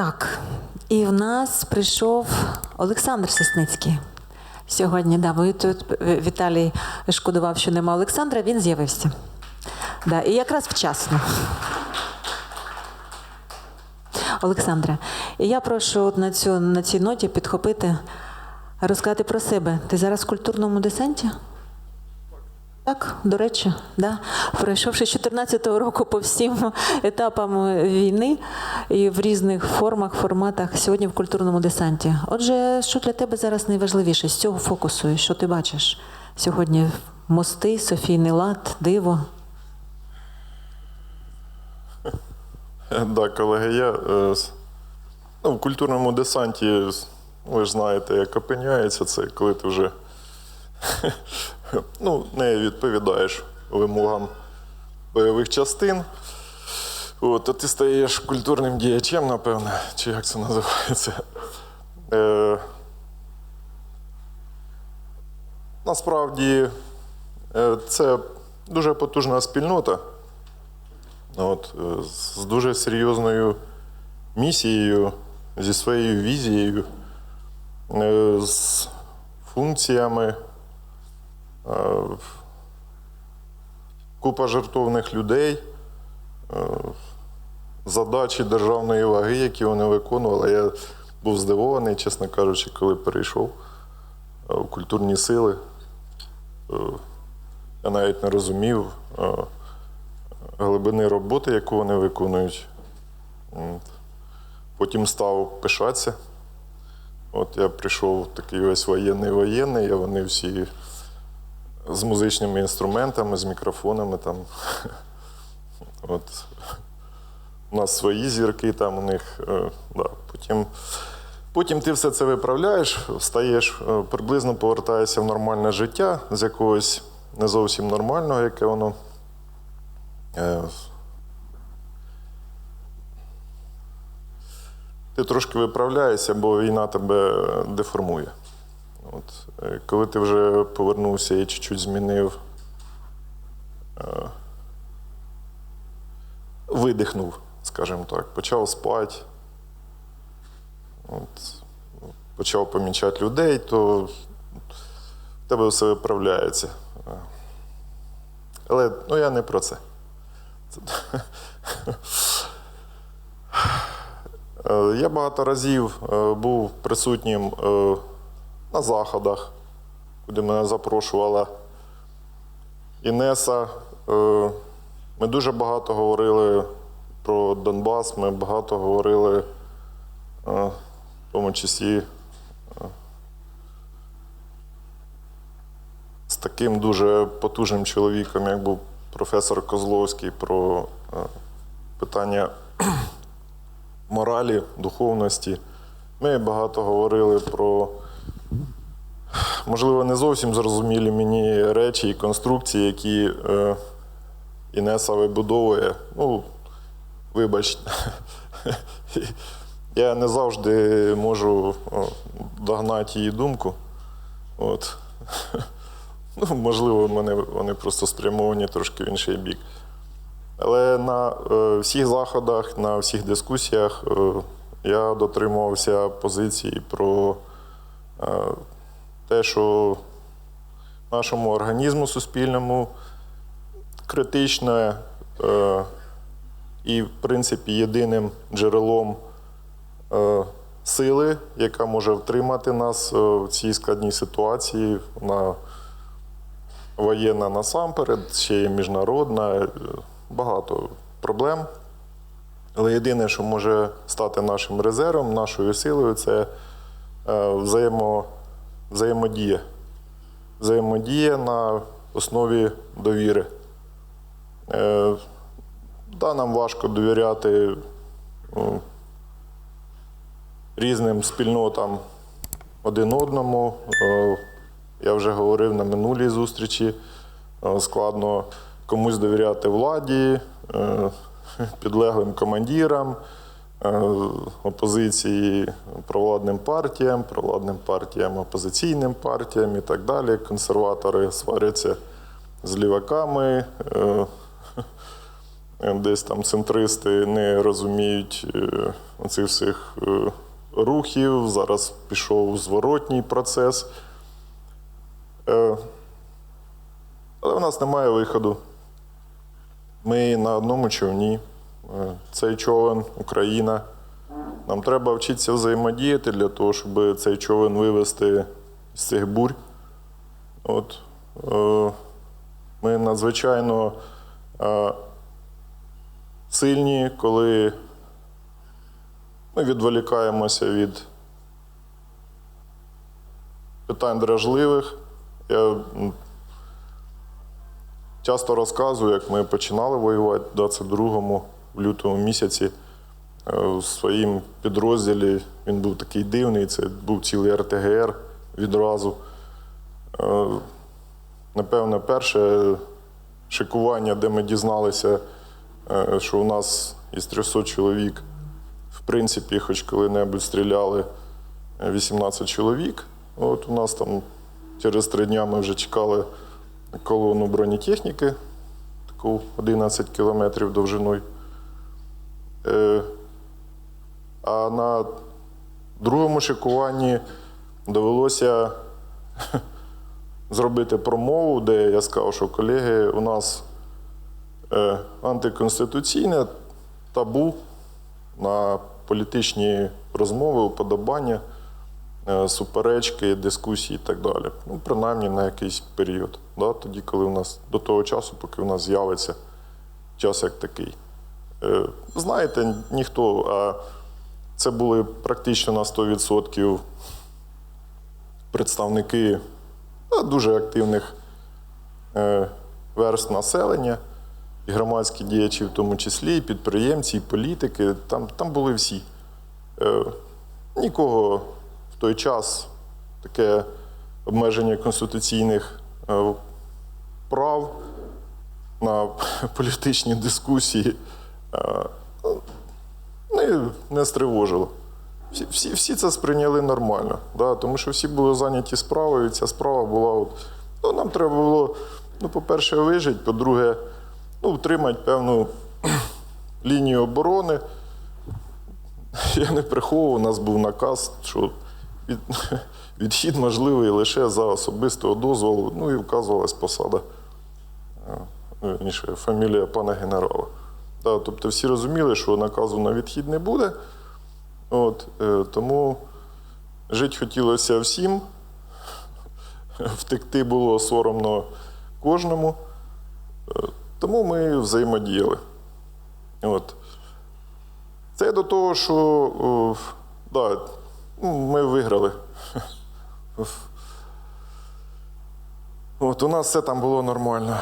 Так, і в нас прийшов Олександр Сосницький. Сьогодні, да, ви тут Віталій шкодував, що нема Олександра, він з'явився. Да, і якраз вчасно. Олександре, я прошу на, цю, на цій ноті підхопити, розказати про себе. Ти зараз в культурному десанті? Так, до речі, да. пройшовши з 14-го року по всім етапам війни і в різних формах, форматах, сьогодні в культурному десанті. Отже, що для тебе зараз найважливіше з цього фокусу? Що ти бачиш сьогодні? Мости, Софійний лад, диво. Да, колеги, я е, ну, в культурному десанті, ви ж знаєте, як опиняється це, коли ти вже ну, не відповідаєш вимогам бойових частин. От, а ти стаєш культурним діячем, напевне, чи як це називається. Е, насправді е, це дуже потужна спільнота. От, е, з дуже серйозною місією, зі своєю візією, е, з функціями. Е, Купа жертовних людей, е, задачі державної ваги, які вони виконували. Я був здивований, чесно кажучи, коли перейшов е, в культурні сили. Я навіть не розумів. глибини роботи, яку вони виконують. Потім став пишатися. От я прийшов такий ось воєнний воєнний, а вони всі з музичними інструментами, з мікрофонами там. От. У нас свої зірки, там у них. е, Да. Потім, потім ти все це виправляєш, встаєш, е, приблизно повертаєшся в нормальне життя з якогось не зовсім нормального, яке воно Е, Ти трошки виправляєшся, бо війна тебе деформує. От. е, Коли ти вже повернувся і чуть-чуть змінив, е, видихнув, скажімо так, почав спати, от, почав помічати людей, то в тебе все виправляється. Е, Але ну, я не про це. Я багато разів був присутнім на заходах, куди мене запрошувала Інеса. Е, Ми дуже багато говорили про Донбас, ми багато говорили, е, в тому числі е, з таким дуже потужним чоловіком, як був професор Козловський, про питання моралі, духовності. Ми багато говорили про, можливо, не зовсім зрозумілі мені речі і конструкції, які е, Інеса вибудовує. Ну, вибач, я не завжди можу догнати її думку. От. Ну, можливо, вони, вони просто спрямовані трошки в інший бік. Але на е, всіх заходах, на всіх дискусіях е, я дотримувався позиції про е, те, що нашому організму суспільному критичне е, і, в принципі, єдиним джерелом е, сили, яка може втримати нас е, в цій складній ситуації. Вона воєнна насамперед, ще є міжнародна, е, багато проблем. Але єдине, що може стати нашим резервом, нашою силою, це е, взаємо, взаємодія. Взаємодія на основі довіри. Е, Да, нам важко довіряти ну, різним спільнотам один одному. Е, Я вже говорив на минулій зустрічі. е, Складно комусь довіряти владі, е, підлеглим командирам, е, опозиції провладним партіям, провладним партіям, опозиційним партіям і так далі. Консерватори сваряться з ліваками. е, е, десь там центристи не розуміють е, оцих всіх е, рухів. Зараз пішов зворотній процес. Е, Але в нас немає виходу. Ми на одному човні. Цей човен Україна. Нам треба вчитися взаємодіяти для того, щоб цей човен вивести з цих бурь. От, е, ми надзвичайно е, сильні, коли ми відволікаємося від питань дражливих. Я часто розказую, як ми починали воювати в 22-му, в лютому місяці. Е, У своїм підрозділі він був такий дивний, це був цілий РТГР відразу. Е, Напевне, перше шикування, де ми дізналися, е, що у нас із 300 чоловік, в принципі, хоч коли-небудь стріляли е, 18 чоловік. От у нас там через три дня ми вже чекали колону бронетехніки, таку 11 кілометрів довжиною. Е, А на другому шикуванні довелося зробити промову, де я сказав, що колеги, у нас е, антиконституційне табу на політичні розмови, уподобання, е, суперечки, дискусії і так далі. Ну, принаймні на якийсь період. Да? Тоді, коли у нас до того часу, поки у нас з'явиться час як такий. Е, Знаєте, ніхто, а це були практично на 100% представники ну, дуже активних е, верст населення, і громадські діячі, в тому числі, і підприємці, і політики. Там, там були всі. Е, нікого в той час таке обмеження конституційних прав на політичні дискусії не, не стривожило. Всі, всі, всі це сприйняли нормально, да? тому що всі були зайняті справою, і ця справа була. От, ну, нам треба було, ну, по-перше, вижити, по-друге, ну, втримати певну лінію оборони. Я не приховував, у нас був наказ, що від, відхід можливий лише за особистого дозволу, ну і вказувалась посада, е, ну, фамілія пана генерала. Да, тобто всі розуміли, що наказу на відхід не буде. От, е, тому жити хотілося всім, втекти було соромно кожному. Е, тому ми взаємодіяли. От. Це до того, що о, да, ми виграли. От, у нас все там було нормально.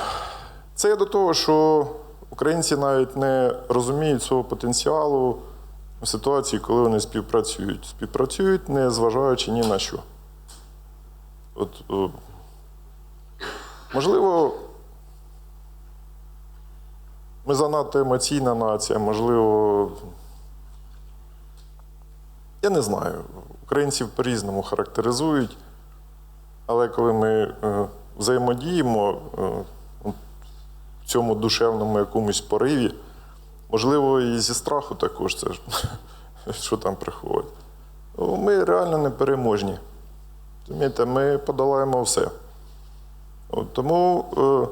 Це до того, що українці навіть не розуміють свого потенціалу у ситуації, коли вони співпрацюють. Співпрацюють, не зважаючи ні на що. От, о, можливо, ми занадто емоційна нація, можливо, я не знаю. Українців по-різному характеризують, але коли ми е, взаємодіємо е, в цьому душевному якомусь пориві, можливо, і зі страху також це ж, що там приховувати. Ну, Ми реально непереможні. Розумієте, ми подолаємо все. От, тому е,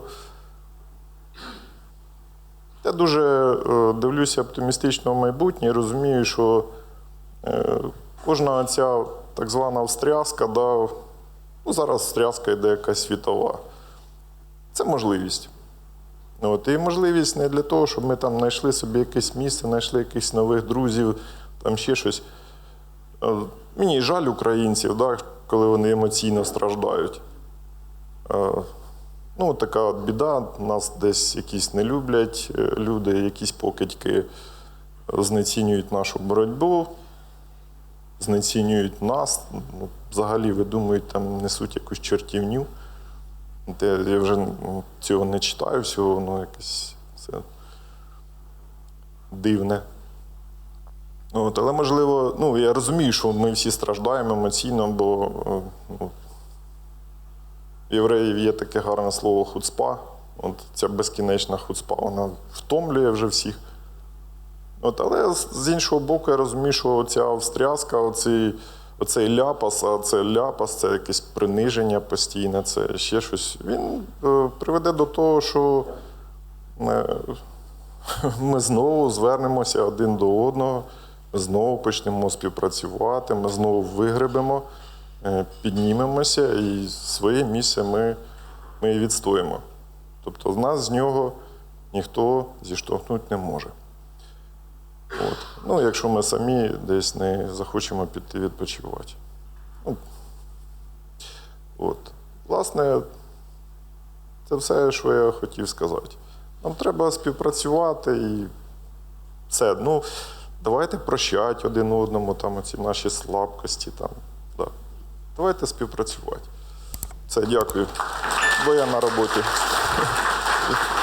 я дуже е, дивлюся оптимістично в майбутнє і розумію, що е, кожна ця так звана встряска, да, ну, зараз встряска йде якась світова. Це можливість. От, і можливість не для того, щоб ми там знайшли собі якесь місце, знайшли якихось нових друзів, там ще щось. Е, Мені жаль українців, да, коли вони емоційно страждають. Е, Ну, така от біда, нас десь якісь не люблять е, люди, якісь покидьки знецінюють нашу боротьбу, знецінюють нас, ну, взагалі видумують, там несуть якусь чертівню. Де я вже ну, цього не читаю, всього воно якесь це дивне. От, але можливо, ну я розумію, що ми всі страждаємо емоційно, бо е, ну, в євреїв є таке гарне слово хуцпа. От ця безкінечна хуцпа, вона втомлює вже всіх. От, але з- іншого боку, я розумію, що ця встряска, оцей, оцей ляпас, а це ляпас, це якесь приниження постійне, це ще щось. Він е, приведе до того, що ми знову звернемося один до одного, ми знову почнемо співпрацювати, ми знову вигребемо, е, піднімемося і своє місце ми, ми відстоїмо. Тобто нас з нього ніхто зіштовхнути не може. От. Ну, якщо ми самі десь не захочемо піти відпочивати. Ну, от. Власне, це все, що я хотів сказати. Нам треба співпрацювати і все. Ну, давайте прощати один одному там оці наші слабкості. Там, да. Давайте співпрацювати. Все, дякую. Бо я на роботі.